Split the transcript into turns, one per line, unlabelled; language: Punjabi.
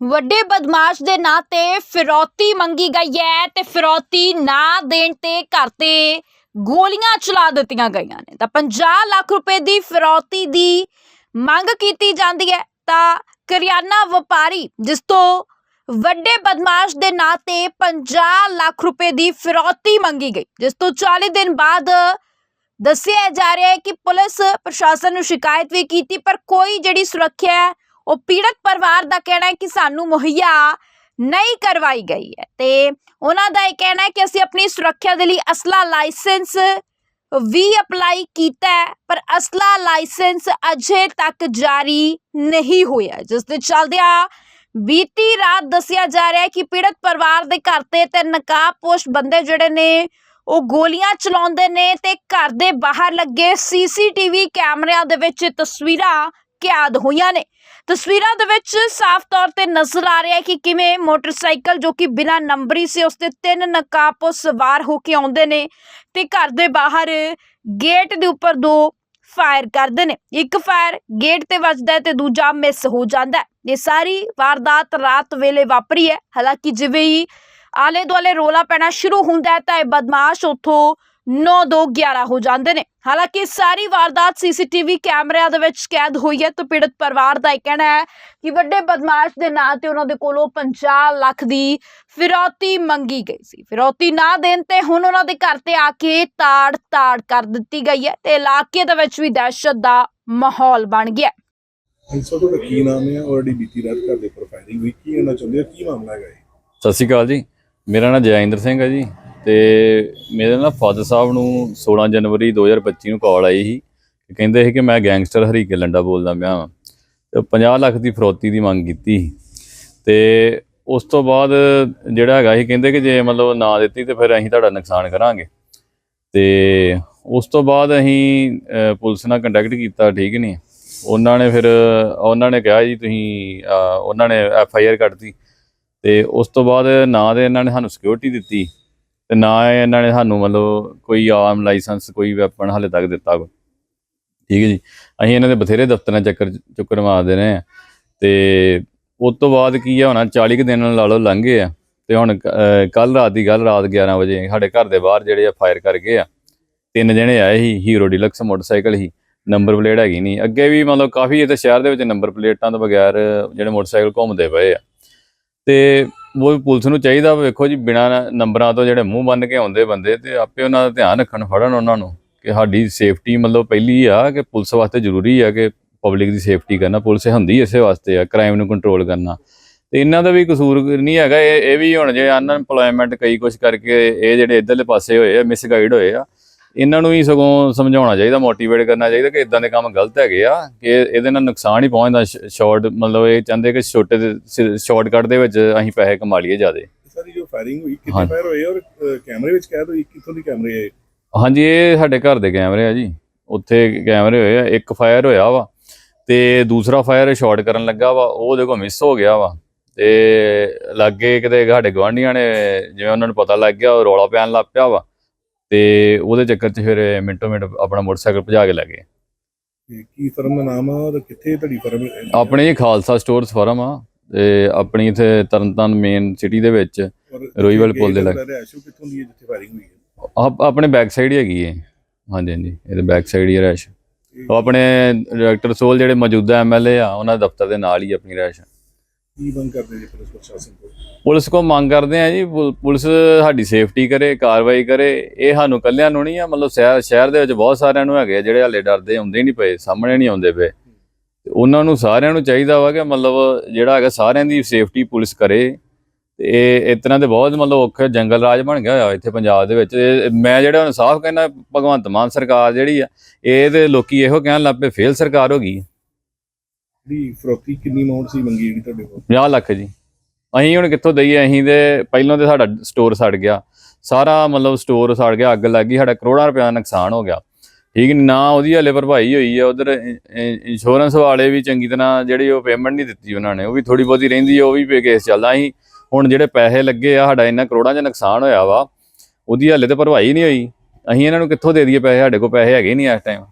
ਵੱਡੇ ਬਦਮਾਸ਼ ਦੇ ਨਾਂ ਤੇ ਫਿਰੌਤੀ ਮੰਗੀ ਗਈ ਹੈ ਤੇ ਫਿਰੌਤੀ ਨਾ ਦੇਣ ਤੇ ਘਰ ਤੇ ਗੋਲੀਆਂ ਚਲਾ ਦਿੱਤੀਆਂ ਗਈਆਂ ਨੇ। ਤਾਂ 50 ਲੱਖ ਰੁਪਏ ਦੀ ਫਿਰੌਤੀ ਦੀ ਮੰਗ ਕੀਤੀ ਜਾਂਦੀ ਹੈ ਤਾਂ ਕਰਿਆਨਾ ਵਪਾਰੀ, ਜਿਸ ਤੋਂ ਵੱਡੇ ਬਦਮਾਸ਼ ਦੇ ਨਾਂ ਤੇ 50 ਲੱਖ ਰੁਪਏ ਦੀ ਫਿਰੌਤੀ ਮੰਗੀ ਗਈ, ਜਿਸ ਤੋਂ 40 ਦਿਨ ਬਾਅਦ ਦੱਸਿਆ ਜਾ ਰਿਹਾ ਹੈ ਕਿ ਪੁਲਿਸ, ਪ੍ਰਸ਼ਾਸਨ ਨੂੰ ਸ਼ਿਕਾਇਤ ਵੀ ਕੀਤੀ, ਪਰ ਕੋਈ ਜਿਹੜੀ ਸੁਰੱਖਿਆ ਉਹ ਪੀੜਤ ਪਰਿਵਾਰ ਦਾ ਕਹਿਣਾ ਹੈ ਕਿ ਸਾਨੂੰ ਮੁਹੱਈਆ ਨਹੀਂ ਕਰਵਾਈ ਗਈ ਹੈ। ਤੇ ਉਹਨਾਂ ਦਾ ਇਹ ਕਹਿਣਾ ਹੈ ਕਿ ਅਸੀਂ ਆਪਣੀ ਸੁਰੱਖਿਆ ਦੇ ਲਈ ਅਸਲਾ ਲਾਇਸੈਂਸ ਵੀ ਅਪਲਾਈ ਕੀਤਾ ਪਰ ਅਸਲਾ ਲਾਇਸੈਂਸ ਅਜੇ ਤੱਕ ਜਾਰੀ ਨਹੀਂ ਹੋਇਆ ਜਿਸ ਦੇ ਚੱਲਦਿਆਂ ਬੀਤੀ ਰਾਤ ਦੱਸਿਆ ਜਾ ਰਿਹਾ ਹੈ ਕਿ ਪੀੜਤ ਪਰਿਵਾਰ ਦੇ ਘਰ ਤੇ ਤੇ ਨਕਾਬਪੋਸ਼ ਬੰਦੇ ਜਿਹੜੇ ਨੇ, ਉਹ ਗੋਲੀਆਂ ਚਲਾਉਂਦੇ ਨੇ ਤੇ ਘਰ ਦੇ ਬਾਹਰ ਲੱਗੇ ਸੀਸੀਟੀਵੀ ਕੈਮਰਿਆਂ ਦੇ ਵਿੱਚ ਤਸਵੀਰਾਂ ਕੈਦ ਹੋਈਆਂ ਨੇ। ਤਸਵੀਰਾਂ ਦੇ ਵਿੱਚ ਸਾਫ਼ ਤੌਰ ਤੇ ਨਜ਼ਰ ਆ ਰਿਹਾ ਹੈ ਕਿ ਕਿਵੇਂ ਮੋਟਰਸਾਈਕਲ ਜੋ ਕਿ ਬਿਨਾਂ ਨੰਬਰੀ ਸੀ, ਉਸ ਤੇ ਤਿੰਨ ਨਕਾਬਪੋਸ਼ ਸਵਾਰ ਹੋ ਕੇ ਆਉਂਦੇ ਨੇ ਤੇ ਘਰ ਦੇ ਬਾਹਰ ਗੇਟ ਦੇ ਉੱਪਰ ਦੋ ਫਾਇਰ ਕਰਦੇ ਨੇ। ਇੱਕ ਫਾਇਰ ਗੇਟ ਤੇ ਵੱਜਦਾ ਹੈ ਤੇ ਦੂਜਾ ਮਿਸ ਹੋ ਜਾਂਦਾ ਹੈ। ਇਹ ਸਾਰੀ ਵਾਰਦਾਤ ਰਾਤ ਵੇਲੇ ਵਾਪਰੀ ਹੈ। ਹਾਲਾਂਕਿ ਜਿਵੇਂ ਹੀ ਆਲੇ ਦੁਆਲੇ ਰੋਲਾ ਪੈਣਾ ਸ਼ੁਰੂ ਹੁੰਦਾ ਹੈ ਤਾਂ ਇਹ ਬਦਮਾਸ਼ ਉੱਥੋਂ 9 2 11 ਹੋ ਜਾਂਦੇ ਨੇ। ਹਾਲਾਂਕਿ ਸਾਰੀ ਵਾਰਦਾਤ ਸੀਸੀਟੀਵੀ ਕੈਮਰਿਆਂ ਦੇ ਵਿੱਚ ਕੈਦ ਹੋਈ ਹੈ ਤਾਂ ਪੀੜਤ ਪਰਿਵਾਰ ਦਾ ਇਹ ਕਹਿਣਾ ਹੈ ਕਿ ਵੱਡੇ ਬਦਮਾਸ਼ ਦੇ ਨਾਂ ਤੇ ਉਹਨਾਂ ਦੇ ਕੋਲੋਂ 50 ਲੱਖ ਦੀ ਫਿਰੌਤੀ ਮੰਗੀ ਗਈ ਸੀ। ਫਿਰੌਤੀ ਨਾ ਦੇਣ ਤੇ ਹੁਣ ਉਹਨਾਂ ਦੇ ਘਰ ਤੇ ਆ ਕੇ ਤਾੜ ਤਾੜ ਕਰ ਦਿੱਤੀ ਗਈ ਹੈ ਤੇ ਇਲਾਕੇ ਦੇ ਵਿੱਚ ਵੀ ਦਹਿਸ਼ਤ ਦਾ ਮਾਹੌਲ ਬਣ ਗਿਆ
ਅੰਸਾ ਤੁਹਾਡਾ ਕੀ ਨਾਮ ਹੈ? ਔਰ ਜਿਹੜੀ ਬੀਤੀ ਰਾਤ ਘਰ ਦੇ ਉੱਪਰ ਫਾਇਰਿੰਗ ਹੋਈ। ਕੀ ਹੋਣਾ ਚਾਹੁੰਦੇ ਹੋ? ਕੀ ਮਾਮਲਾ ਹੈਗਾ ਇਹ?
ਸਤਿ ਸ਼੍ਰੀ ਅਕਾਲ ਜੀ। ਮੇਰਾ ਨਾਮ ਜੈਇੰਦਰ ਸਿੰਘ ਹੈ ਜੀ। ਤੇ ਮੇਰੇ ਨਾਲ ਫਾਦਰ ਸਾਹਿਬ ਨੂੰ 16 ਜਨਵਰੀ 2025 ਨੂੰ ਕਾਲ ਆਈ ਸੀ ਕਹਿੰਦੇ ਸੀ ਕਿ ਮੈਂ ਗੈਂਗਸਟਰ ਹਰੀਕੇ ਲੰਡਾ ਬੋਲਦਾ ਪਿਆ ਵਾਂ। ਤੇ 50 ਲੱਖ ਦੀ ਫਰੋਤੀ ਦੀ ਮੰਗ ਕੀਤੀ ਸੀ। ਤੇ ਉਸ ਤੋਂ ਬਾਅਦ ਜਿਹੜਾ ਹੈਗਾ ਸੀ, ਕਹਿੰਦੇ ਕਿ ਜੇ ਮਤਲਬ ਨਾ ਦਿੱਤੀ ਤੇ ਫਿਰ ਅਸੀਂ ਤੁਹਾਡਾ ਨੁਕਸਾਨ ਕਰਾਂਗੇ। ਤੇ ਉਸ ਤੋਂ ਬਾਅਦ ਅਸੀਂ ਪੁਲਿਸ ਨਾਲ ਕੰਟੈਕਟ ਕੀਤਾ, ਠੀਕ ਨਹੀਂ ਉਹਨਾਂ ਨੇ ਫਿਰ, ਉਹਨਾਂ ਨੇ ਕਿਹਾ ਜੀ, ਤੁਸੀਂ ਉਹਨਾਂ ਨੇ ਐਫ ਆਈ ਆਰ ਕੱਢਤੀ। ਤੇ ਉਸ ਤੋਂ ਬਾਅਦ ਨਾ ਦੇ ਇਹਨਾਂ ਨੇ ਸਾਨੂੰ ਸਿਕਿਉਰਿਟੀ ਦਿੱਤੀ। ਤੇ ਨਾ ਇਹਨਾਂ ਨੇ ਸਾਨੂੰ ਮਤਲਬ ਕੋਈ ਆਰਮ ਲਾਇਸੈਂਸ, ਕੋਈ ਵੈਪਨ ਹਾਲੇ ਤੱਕ ਦਿੱਤਾ ਕੋਈ। ਠੀਕ ਹੈ ਜੀ? ਅਸੀਂ ਇਹਨਾਂ ਦੇ ਬਥੇਰੇ ਦਫ਼ਤਰਾਂ ਚੱਕਰ ਚੁੱਕਰ ਮਾਰਦੇ ਰਹੇ ਆ ਤੇ ਉਸ ਤੋਂ ਬਾਅਦ ਕੀ ਆ, ਹੋਣਾ 40 ਕੁ ਦਿਨ ਲਾ ਲਓ ਲੰਘ ਗਏ ਆ। ਤੇ ਹੁਣ ਕੱਲ ਰਾਤ ਦੀ ਗੱਲ, ਰਾਤ 11 ਵਜੇ ਸਾਡੇ ਘਰ ਦੇ ਬਾਹਰ ਜਿਹੜੇ ਆ ਫਾਇਰ ਕਰ ਗਏ ਆ। ਤਿੰਨ ਜਣੇ ਆਏ ਸੀ ਹੀਰੋ ਡਿਲਕਸ ਮੋਟਰਸਾਈਕਲ ਹੀ ਨੰਬਰ ਪਲੇਟ ਹੈਗੀ ਨਹੀਂ। ਅੱਗੇ ਵੀ ਮਤਲਬ ਕਾਫੀ ਇਹਦੇ ਸ਼ਹਿਰ ਦੇ ਵਿੱਚ ਨੰਬਰ ਪਲੇਟਾਂ ਤੋਂ ਬਗੈਰ ਜਿਹੜੇ ਮੋਟਰਸਾਈਕਲ ਘੁੰਮਦੇ ਪਏ ਆ। ਤੇ ਉਹ ਪੁਲਿਸ ਨੂੰ ਚਾਹੀਦਾ ਵਾ, ਵੇਖੋ ਜੀ ਬਿਨਾ ਨੰਬਰਾਂ ਤੋਂ ਜਿਹੜੇ ਮੂੰਹ ਬੰਨ ਕੇ ਆਉਂਦੇ ਬੰਦੇ ਤੇ ਆਪੇ ਉਹਨਾਂ ਦਾ ਧਿਆਨ ਰੱਖਣ ਫੜਨ ਉਹਨਾਂ ਨੂੰ ਕਿ ਸਾਡੀ ਸੇਫਟੀ ਮਤਲਬ ਪਹਿਲੀ ਆ ਕਿ ਪੁਲਿਸ ਵਾਸਤੇ ਜ਼ਰੂਰੀ ਆ ਕਿ ਪਬਲਿਕ ਦੀ ਸੇਫਟੀ ਕਰਨਾ ਪੁਲਿਸ ਹੁੰਦੀ ਇਸੇ ਵਾਸਤੇ ਆ ਕ੍ਰਾਈਮ ਨੂੰ ਕੰਟਰੋਲ ਕਰਨਾ। ਤੇ ਇਹਨਾਂ ਦਾ ਵੀ ਕਸੂਰ ਨਹੀਂ ਹੈਗਾ ਇਹ ਇਹ ਵੀ ਹੁਣ ਜੇ ਅਨਐਮਪਲੋਇਮੈਂਟ ਕਈ ਕੁਝ ਕਰਕੇ ਇਹ ਜਿਹੜੇ ਇਧਰਲੇ ਪਾਸੇ ਹੋਏ ਆ ਮਿਸਗਾਈਡ ਹੋਏ ਆ ਇਹਨਾਂ ਨੂੰ ਹੀ ਸਗੋਂ ਸਮਝਾਉਣਾ ਚਾਹੀਦਾ ਮੋਟੀਵੇਟ ਕਰਨਾ ਚਾਹੀਦਾ ਕਿ ਇਦਾਂ ਦੇ ਕੰਮ ਗਲਤ ਹੈਗੇ ਆ ਕਿ ਇਹਦੇ ਨਾਲ ਨੁਕਸਾਨ ਹੀ ਪਹੁੰਚਦਾ ਸ਼ਾਰਟ ਮਤਲਬ ਇਹ ਚਾਹੁੰਦੇ ਕਿ ਛੋਟੇ ਸ਼ਾਰਟਕਟ ਦੇ ਵਿੱਚ ਅਸੀਂ ਪੈਸੇ ਕਮਾ ਲਈਏ ਜ਼ਿਆਦੇ।
ਸਾਰੀ ਜੋ ਫਾਇਰਿੰਗ ਹੋਈ
ਹਾਂ।
ਫਾਇਰ ਹੋਏ ਔਰ ਕੈਮਰੇ ਵਿੱਚ ਕੈਦ ਹੋਈ ਕਿੱਥੋਂ ਦੀ ਕੈਮਰੇ ਹੈ
ਹਾਂਜੀ ਇਹ ਸਾਡੇ ਘਰ ਦੇ ਕੈਮਰੇ ਆ ਜੀ। ਉੱਥੇ ਕੈਮਰੇ ਹੋਏ ਆ ਇੱਕ ਫਾਇਰ ਹੋਇਆ ਵਾ ਤੇ ਦੂਸਰਾ ਫਾਇਰ ਸ਼ਾਰਟ ਕਰਨ ਲੱਗਾ ਵਾ ਉਹ ਕੋਲ ਮਿਸ ਹੋ ਗਿਆ ਵਾ। ਤੇ ਲੱਗੇ ਕਿਤੇ ਸਾਡੇ ਗਵਾਂਢੀਆਂ ਨੇ ਜਿਵੇਂ ਉਹਨਾਂ ਨੂੰ ਪਤਾ ਲੱਗ ਗਿਆ ਉਹ ਰੌਲਾ ਪੈਣ ਲੱਗ ਪਿਆ ਵਾ। ਤੇ ਉਹਦੇ ਚੱਕਰ 'ਚ ਫਿਰ ਮਿੰਟੋ ਮਿੰਟ ਆਪਣਾ ਮੋਟਰਸਾਈਕਲ ਭਜਾ ਕੇ ਲੈ ਗਏ।
ਤੇ ਕੀ ਫਰਮ ਦਾ ਨਾਮ ਆ ਔਰ ਕਿੱਥੇ ਤੁਹਾਡੀ ਫਰਮ
ਆਪਣੇ ਖਾਲਸਾ ਸਟੋਰਸ ਫਰਮ ਆ ਤੇ ਆਪਣੀ ਇੱਥੇ ਤਰਨਤਾਰਨ ਮੇਨ ਸਿਟੀ ਦੇ ਵਿੱਚ ਰੋਹੀਵਾਲ ਪੁਲ ਦੇ ਲਾਗੇ।
ਰਿਹਾਇਸ਼ ਕਿੱਥੋਂ ਦੀ ਹੈ ਜਿੱਥੇ ਫਾਇਰਿੰਗ ਹੋਈ ਹੈ?
ਆਪ- ਆਪਣੇ ਬੈਕ ਸਾਈਡ ਹੀ ਹੈਗੀ ਹੈ ਹਾਂਜੀ ਹਾਂਜੀ ਇਹਦੇ ਬੈਕ ਸਾਈਡ ਹੀ ਰੈਸ਼। ਉਹ ਆਪਣੇ ਡਾਇਰੈਕਟਰ ਸੋਲ ਜਿਹੜੇ ਮੌਜੂਦਾ ਐਮਐਲਏ ਆ ਉਹਨਾਂ ਦੇ ਦਫ਼ਤਰ ਦੇ ਨਾਲ ਹੀ ਆਪਣੀ ਰੈਸ਼
ਕੀ ਬੰਦ ਕਰਦੇ ਜੀ ਪੁਲਿਸ ਪ੍ਰਸ਼ਾਸਨ ਕੋਲ?
ਪੁਲਿਸ ਕੋ ਮੰਗ ਕਰਦੇ ਆ ਜੀ ਪੁ- ਪੁਲਿਸ ਸਾਡੀ ਸੇਫਟੀ ਕਰੇ, ਕਾਰਵਾਈ ਕਰੇ। ਇਹ ਸਾਨੂੰ ਕੱਲਿਆਂ ਨੂੰ ਨਹੀਂ ਆ, ਮਤਲਬ ਸ਼ਹਿਰ ਸ਼ਹਿਰ ਦੇ ਵਿੱਚ ਬਹੁਤ ਸਾਰਿਆਂ ਨੂੰ ਹੈਗੇ ਆ, ਜਿਹੜੇ ਹਾਲੇ ਡਰਦੇ ਆਉਂਦੇ ਨਹੀਂ ਪਏ, ਸਾਹਮਣੇ ਨਹੀਂ ਆਉਂਦੇ ਪਏ। ਤੇ ਉਹਨਾਂ ਨੂੰ ਸਾਰਿਆਂ ਨੂੰ ਚਾਹੀਦਾ ਵਾ ਕਿ ਮਤਲਬ ਜਿਹੜਾ ਹੈਗਾ ਸਾਰਿਆਂ ਦੀ ਸੇਫਟੀ ਪੁਲਿਸ ਕਰੇ। ਤੇ ਇਹ, ਇਸ ਤਰ੍ਹਾਂ ਦੇ ਬਹੁਤ ਮਤਲਬ ਔਖੇ ਜੰਗਲ ਰਾਜ ਬਣ ਗਿਆ ਹੋਇਆ ਇੱਥੇ ਪੰਜਾਬ ਦੇ ਵਿੱਚ। ਇਹ, ਮੈਂ ਜਿਹੜਾ ਹੁਣ ਸਾਫ਼ ਕਹਿੰਦਾ, ਭਗਵੰਤ ਮਾਨ ਸਰਕਾਰ ਜਿਹੜੀ ਆ, ਇਹ ਤੇ ਲੋਕੀ ਇਹੋ ਕਹਿਣ ਲੱਗ ਪਏ, ਫੇਲ ਸਰਕਾਰ ਹੋ ਗਈ।
ਦੀ ਫਰੋਤੀ ਕਿੰਨੀ ਅਮਾਉਂਟ ਸੀ ਮੰਗੀ ਜਿਹੜੀ ਤੁਹਾਡੇ ਕੋਲ?
50 ਲੱਖ ਜੀ। ਅਸੀਂ ਹੁਣ ਕਿੱਥੋਂ ਦਈਏ? ਅਸੀਂ ਦੇ ਪਹਿਲਾਂ ਤੇ ਸਾਡਾ ਸਟੋਰ ਸੜ ਗਿਆ। ਸਾਰਾ ਮਤਲਬ ਸਟੋਰ ਸੜ ਗਿਆ। ਅੱਗ ਲੱਗ ਗਈ। ਸਾਡਾ ਕਰੋੜਾਂ ਰੁਪਏ ਦਾ ਨੁਕਸਾਨ ਹੋ ਗਿਆ। ਠੀਕ ਨੀ, ਨਾ ਉਹਦੀ ਹਲੇ ਭਰਪਾਈ ਹੋਈ ਹੈ ਉਧਰ ਇੰਸ਼ੋਰੈਂਸ ਵਾਲੇ ਵੀ ਚੰਗੀ ਤਰ੍ਹਾਂ ਜਿਹੜੀ ਉਹ ਪੇਮੈਂਟ ਨਹੀਂ ਦਿੱਤੀ ਉਹਨਾਂ ਨੇ। ਉਹ ਵੀ ਥੋੜੀ ਬਹੁਤੀ ਰਹਿੰਦੀ ਹੈ ਉਹ ਵੀ ਪੇ ਕੇਸ ਚੱਲਦਾ। ਅਸੀਂ ਹੁਣ ਜਿਹੜੇ ਪੈਸੇ ਲੱਗੇ ਆ, ਸਾਡਾ ਇੰਨਾ ਕਰੋੜਾਂ 'ਚ ਨੁਕਸਾਨ ਹੋਇਆ ਵਾ। ਉਹਦੀ ਹਲੇ ਤੇ ਭਰਪਾਈ ਨਹੀਂ ਹੋਈ। ਅਸੀਂ ਇਹਨਾਂ ਨੂੰ ਕਿੱਥੋਂ ਦੇ ਦਈਏ ਪੈਸੇ? ਸਾਡੇ ਕੋਲ ਪੈਸੇ ਹੈਗੇ ਨਹੀਂ ਇਸ ਟਾਈਮ